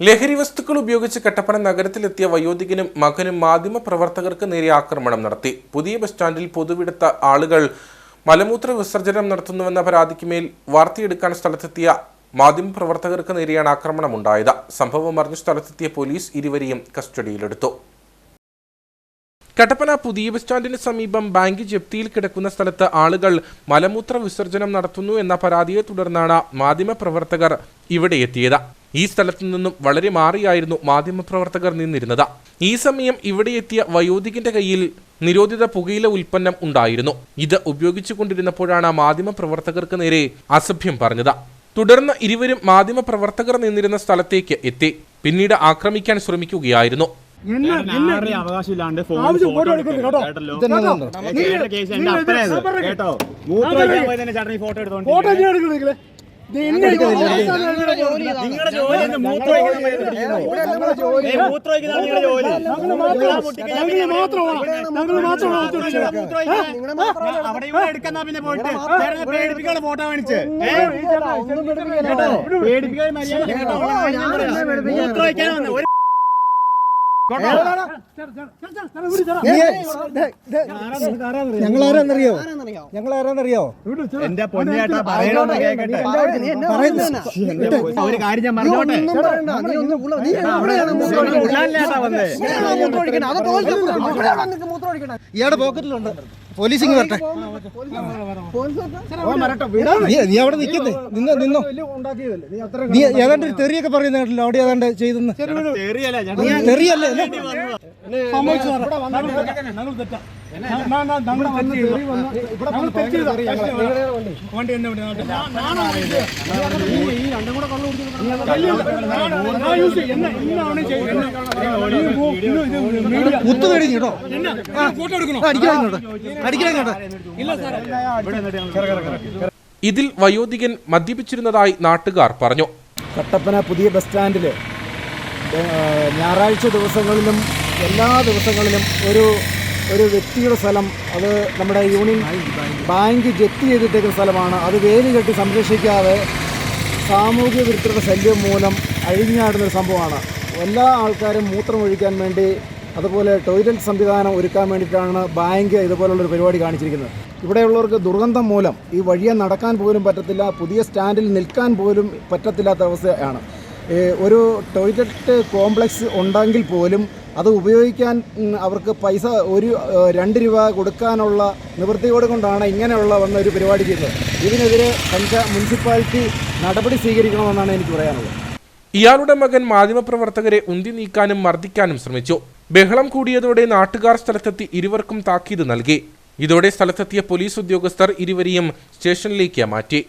ലഹരി വസ്തുക്കൾ ഉപയോഗിച്ച് കട്ടപ്പന നഗരത്തിലെത്തിയ വയോധികനും മകനും മാധ്യമ പ്രവർത്തകർക്ക് നേരെ ആക്രമണം നടത്തി. പുതിയ ബസ് സ്റ്റാൻഡിൽ പൊതുവിടുത്ത ആളുകൾ മലമൂത്ര വിസർജനം നടത്തുന്നുവെന്ന പരാതിക്ക് മേൽ വാർത്തയെടുക്കാൻ സ്ഥലത്തെത്തിയ മാധ്യമ പ്രവർത്തകർക്ക് നേരെയാണ് ആക്രമണമുണ്ടായത്. സംഭവം അറിഞ്ഞ സ്ഥലത്തെത്തിയ പോലീസ് ഇരുവരെയും കസ്റ്റഡിയിലെടുത്തു. കട്ടപ്പന പുതിയ ബസ് സ്റ്റാൻഡിന് സമീപം ബാങ്ക് ജപ്തിയിൽ കിടക്കുന്ന സ്ഥലത്ത് ആളുകൾ മലമൂത്ര വിസർജനം നടത്തുന്നു എന്ന പരാതിയെ തുടർന്നാണ് മാധ്യമപ്രവർത്തകർ ഇവിടെ എത്തിയത്. ഈ സ്ഥലത്തു നിന്നും വളരെ മാറിയായിരുന്നു മാധ്യമപ്രവർത്തകർ നിന്നിരുന്നത്. ഈ സമയം ഇവിടെ എത്തിയ വയോധികന്റെ കയ്യിൽ നിരോധിത പുകയില ഉൽപ്പന്നം ഉണ്ടായിരുന്നു. ഇത് ഉപയോഗിച്ചുകൊണ്ടിരുന്നപ്പോഴാണ് മാധ്യമപ്രവർത്തകർക്ക് നേരെ അസഭ്യം പറഞ്ഞത്. തുടർന്ന് ഇരുവരും മാധ്യമപ്രവർത്തകർ നിന്നിരുന്ന സ്ഥലത്തേക്ക് എത്തി. പിന്നീട് ആക്രമിക്കാൻ ശ്രമിക്കുകയായിരുന്നു. അവകാശമില്ലാണ്ട് ഫോട്ടോ കേട്ടോ. മൂത്രം ചേട്ടൻ ഈ ഫോട്ടോ എടുത്തോണ്ട് അവിടെ ഇവിടെ എടുക്കുന്ന പിന്നെ പോയിട്ട് ഫോട്ടോ പേടിപ്പിക്കാൻ മൂത്രം വന്ന്. ഒരു ഞങ്ങൾ ആരാന്നറിയോ എന്റെ പൊന്നേട്ടാ പറയണോ കേക്കട്ടെ ഒരു കാര്യം ഞാൻ പറഞ്ഞോട്ടെ വന്നേ ഇയാളുടെ പോക്കറ്റിലുണ്ട്. പോലീസ് ഇങ്ങ് വരട്ടെ. നീ നീ അവിടെ നിൽക്കുന്നേ. നിന്നോ നിന്നോ. നീ ഏതാണ്ട് ഒരു തെറിയൊക്കെ പറയുന്ന കേട്ടല്ലോ? അവിടെ ഏതാണ്ട് ചെയ്തെന്ന്? തെറിയല്ല? കഴിഞ്ഞു കേട്ടോ ഫോട്ടോ എടുക്കണോ? കേട്ടോ കേട്ടോ ഇതിൽ വയോധികൻ മദ്യപിച്ചിരുന്നതായി നാട്ടുകാർ പറഞ്ഞു. കട്ടപ്പന പുതിയ ബസ് സ്റ്റാൻഡിൽ ഞായറാഴ്ച ദിവസങ്ങളിലും എല്ലാ ദിവസങ്ങളിലും ഒരു ഒരു വ്യക്തിയുടെ സ്ഥലം അത് നമ്മുടെ യൂണിയൻ ബാങ്ക് ജപ്തി ചെയ്തിട്ടേക്കുന്ന സ്ഥലമാണ്. അത് വേലി കെട്ടി സംരക്ഷിക്കാതെ സാമൂഹ്യ വിരുദ്ധരുടെ ശല്യം മൂലം അഴിഞ്ഞാടുന്ന ഒരു സംഭവമാണ്. എല്ലാ ആൾക്കാരും മൂത്രമൊഴിക്കാൻ വേണ്ടി അതുപോലെ ടോയ്ലറ്റ് സംവിധാനം ഒരുക്കാൻ വേണ്ടിയിട്ടാണ് ബാങ്ക് ഇതുപോലുള്ളൊരു പരിപാടി കാണിച്ചിരിക്കുന്നത്. ഇവിടെയുള്ളവർക്ക് ദുർഗന്ധം മൂലം ഈ വഴിയെ നടക്കാൻ പോലും പറ്റത്തില്ല പുതിയ സ്റ്റാൻഡിൽ നിൽക്കാൻ പോലും പറ്റത്തില്ലാത്ത അവസ്ഥയാണ്. ഒരു ടോയ്ലറ്റ് കോംപ്ലക്സ് ഉണ്ടെങ്കിൽ പോലും അത് ഉപയോഗിക്കാൻ അവർക്ക് പൈസ ഒരു രണ്ട് രൂപ കൊടുക്കാനുള്ള നിവൃത്തിയോട് കൊണ്ടാണ് ഇങ്ങനെയുള്ള വന്ന ഒരു പരിപാടി ചെയ്തത് ഇതിനെതിരെ പഞ്ചാ മുനിസിപ്പാലിറ്റി നടപടി സ്വീകരിക്കണമെന്നാണ് എനിക്ക് പറയാനുള്ളത്. ഇയാളുടെ മകൻ മാധ്യമപ്രവർത്തകരെ ഉന്തി നീക്കാനും മർദ്ദിക്കാനും ശ്രമിച്ചു. ബഹളം കൂടിയതോടെ നാട്ടുകാർ സ്ഥലത്തെത്തി ഇരുവർക്കും താക്കീത് നൽകി. ഇതോടെ സ്ഥലത്തെത്തിയ പോലീസ് ഉദ്യോഗസ്ഥർ ഇരുവരെയും സ്റ്റേഷനിലേക്ക് മാറ്റി.